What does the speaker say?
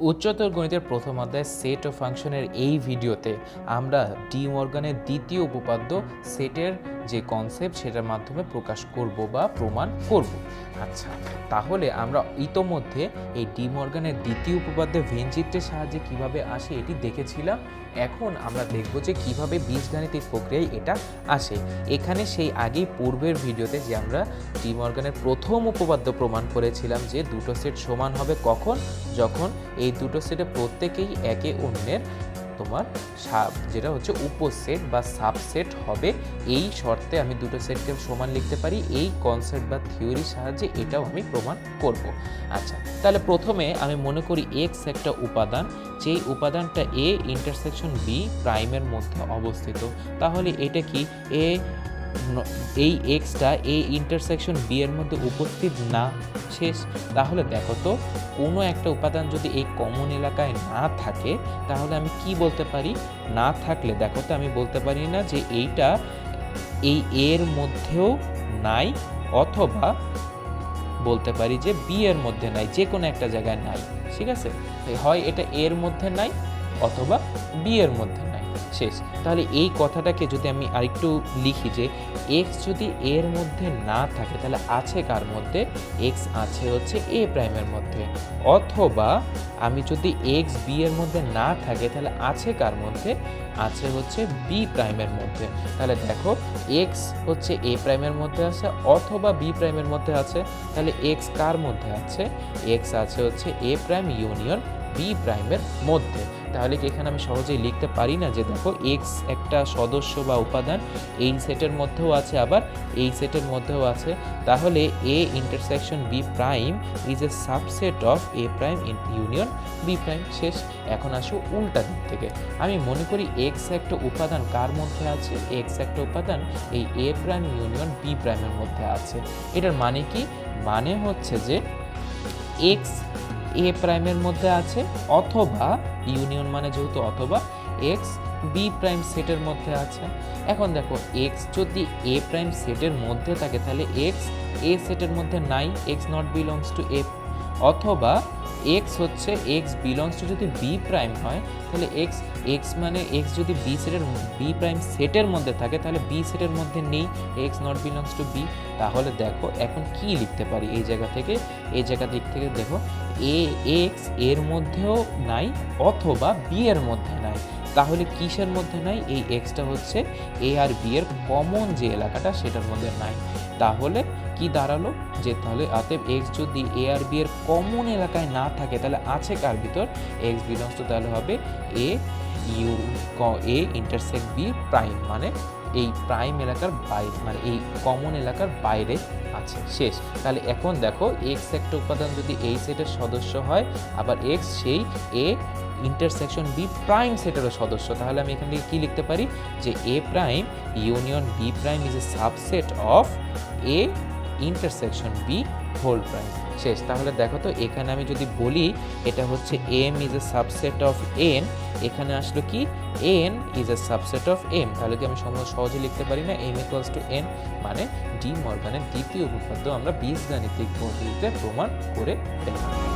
উচ্চতর গণিতের প্রথম অধ্যায় সেট ও ফাংশনের এই ভিডিওতে আমরা ডি মর্গানের দ্বিতীয় উপপাদ্য সেটের যে কনসেপ্ট সেটার মাধ্যমে প্রকাশ করব বা প্রমাণ করব। আচ্ছা তাহলে আমরা ইতোমধ্যে এই ডি মর্গানের দ্বিতীয় উপপাদ্য ভেনচিত্রের সাহায্যে কীভাবে আসে এটি দেখেছিলাম। এখন আমরা দেখব যে কীভাবে বীজগাণিতিক প্রক্রিয়ায় এটা আসে। এখানে সেই আগেই পূর্বের ভিডিওতে যে আমরা ডি মর্গানের প্রথম উপপাদ্য প্রমাণ করেছিলাম যে দুটো সেট সমান হবে কখন? যখন এই দুটো সেটে প্রত্যেকেই একে অন্যের তোমার সাব, যেটা হচ্ছে উপসেট বা সাবসেট হবে। এই শর্তে আমি দুটো সেটকে সমান লিখতে পারি। এই কনসেপ্ট বা থিওরির সাহায্যে এটাও আমি প্রমাণ করব। আচ্ছা তাহলে প্রথমে আমি মনে করি এক্স একটা উপাদান। যেই উপাদানটা এ ইন্টারসেকশন বি প্রাইমের মধ্যে অবস্থিত, তাহলে এটা কি? এ এই এক্সটা এ ইন্টারসেকশন বি এর মধ্যে উপস্থিত না, শেষ। তাহলে দেখো তো, কোনো একটা উপাদান যদি এই কমন এলাকায় না থাকে, তাহলে আমি কি বলতে পারি? না থাকলে, দেখো তো, আমি বলতে পারি না যে এইটা এই এর মধ্যেও নাই, অথবা বলতে পারি যে বি এর মধ্যে নাই, যে কোনো একটা জায়গায় নাই, ঠিক আছে? হয় এটা এর মধ্যে নাই, অথবা বি এর মধ্যে নাই। শেষ। তাহলে এই কথাটাকে যদি আমি আরেকটু লিখি যে এক্স যদি এর মধ্যে না থাকে, তাহলে আছে কার মধ্যে? এক্স আছে হচ্ছে এ প্রাইমের মধ্যে। অথবা আমি যদি এক্স বি এর মধ্যে না থাকে, তাহলে আছে কার মধ্যে? আছে হচ্ছে বি প্রাইমের মধ্যে। তাহলে দেখো এক্স হচ্ছে এ প্রাইমের মধ্যে আছে, অথবা বি প্রাইমের মধ্যে আছে, তাহলে এক্স কার মধ্যে আছে? এক্স আছে হচ্ছে এ প্রাইম ইউনিয়ন বি প্রাইমের মধ্যে। তাহলে কি এখানে আমি সহজেই লিখতে পারি না যে দেখো এক্স একটা সদস্য বা উপাদান, এই সেটের মধ্যেও আছে আবার এই সেটের মধ্যেও আছে। তাহলে A intersection B prime is a subset of A prime union B prime শেষ। এখন আসো উল্টা দিক থেকে। আমি মনে করি এক্স একটা উপাদান কার মধ্যে আছে? এক্স একটা উপাদান এই এ প্রাইম ইউনিয়ন বি প্রাইমের মধ্যে আছে। এটার মানে কি? মানে হচ্ছে যে এক্স এ প্রাইমের মধ্যে আছে, অথবা ইউনিয়ন মানে যেহেতু অথবা এক্স বি প্রাইম সেটের মধ্যে আছে। এখন দেখো এক্স যদি এ প্রাইম সেটের মধ্যে থাকে, তাহলে এক্স এ সেটের মধ্যে নাই x not belongs to A অথবা এক্স হচ্ছে এক্স বিলংস টু যদি বি প্রাইম হয়, তাহলে এক্স এক্স মানে এক্স যদি বি সেটের বি প্রাইম সেটের মধ্যে থাকে, তাহলে বি সেটের মধ্যে নেই x not belongs to B তাহলে দেখো, এখন কি লিখতে পারি এই জায়গা থেকে? এই জায়গা দিক থেকে দেখো এ এক্সের মধ্যেও নাই, অথবা বি এর মধ্যে নাই। তাহলে কিসের মধ্যে নাই? এই এক্সটা হচ্ছে এ আর বি এর কমন যে এলাকাটা, সেটার মধ্যে নাই। তাহলে কি দাঁড়াল? যে তাহলে অতএব এক্স যদি এ আর বি এর কমন এলাকায় না থাকে, তাহলে আছে কার ভিতর? এক্স বিলংস তাহলে হবে এ ইউ ক এ ইন্টারসেক্ট বি প্রাইম মানে এই প্রাইম এলাকার বাইরে মানে এই কমন এলাকার বাইরে আছে। শেষ। তাহলে এখন দেখো এক্স একটা উপাদান যদি এই সেটের সদস্য হয়, আবার এক্স সেই এ ইন্টারসেকশন বি প্রাইম সেটেরও সদস্য। তাহলে আমি এখান থেকে কি লিখতে পারি? যে A prime union B prime is a subset of A intersection B whole prime শেষ। তাহলে দেখো তো, এখানে আমি যদি বলি, এটা হচ্ছে M is a subset of N এখানে আসলো কি? N is a subset of M তাহলে কি আমি সম- সহজে লিখতে পারি না? এম ইকুয়ালস টু এন মানে ডি মর্গানের দ্বিতীয় উপপাদ্য আমরা বীজগাণিতিক পদ্ধতিতে প্রমাণ করে ফেললাম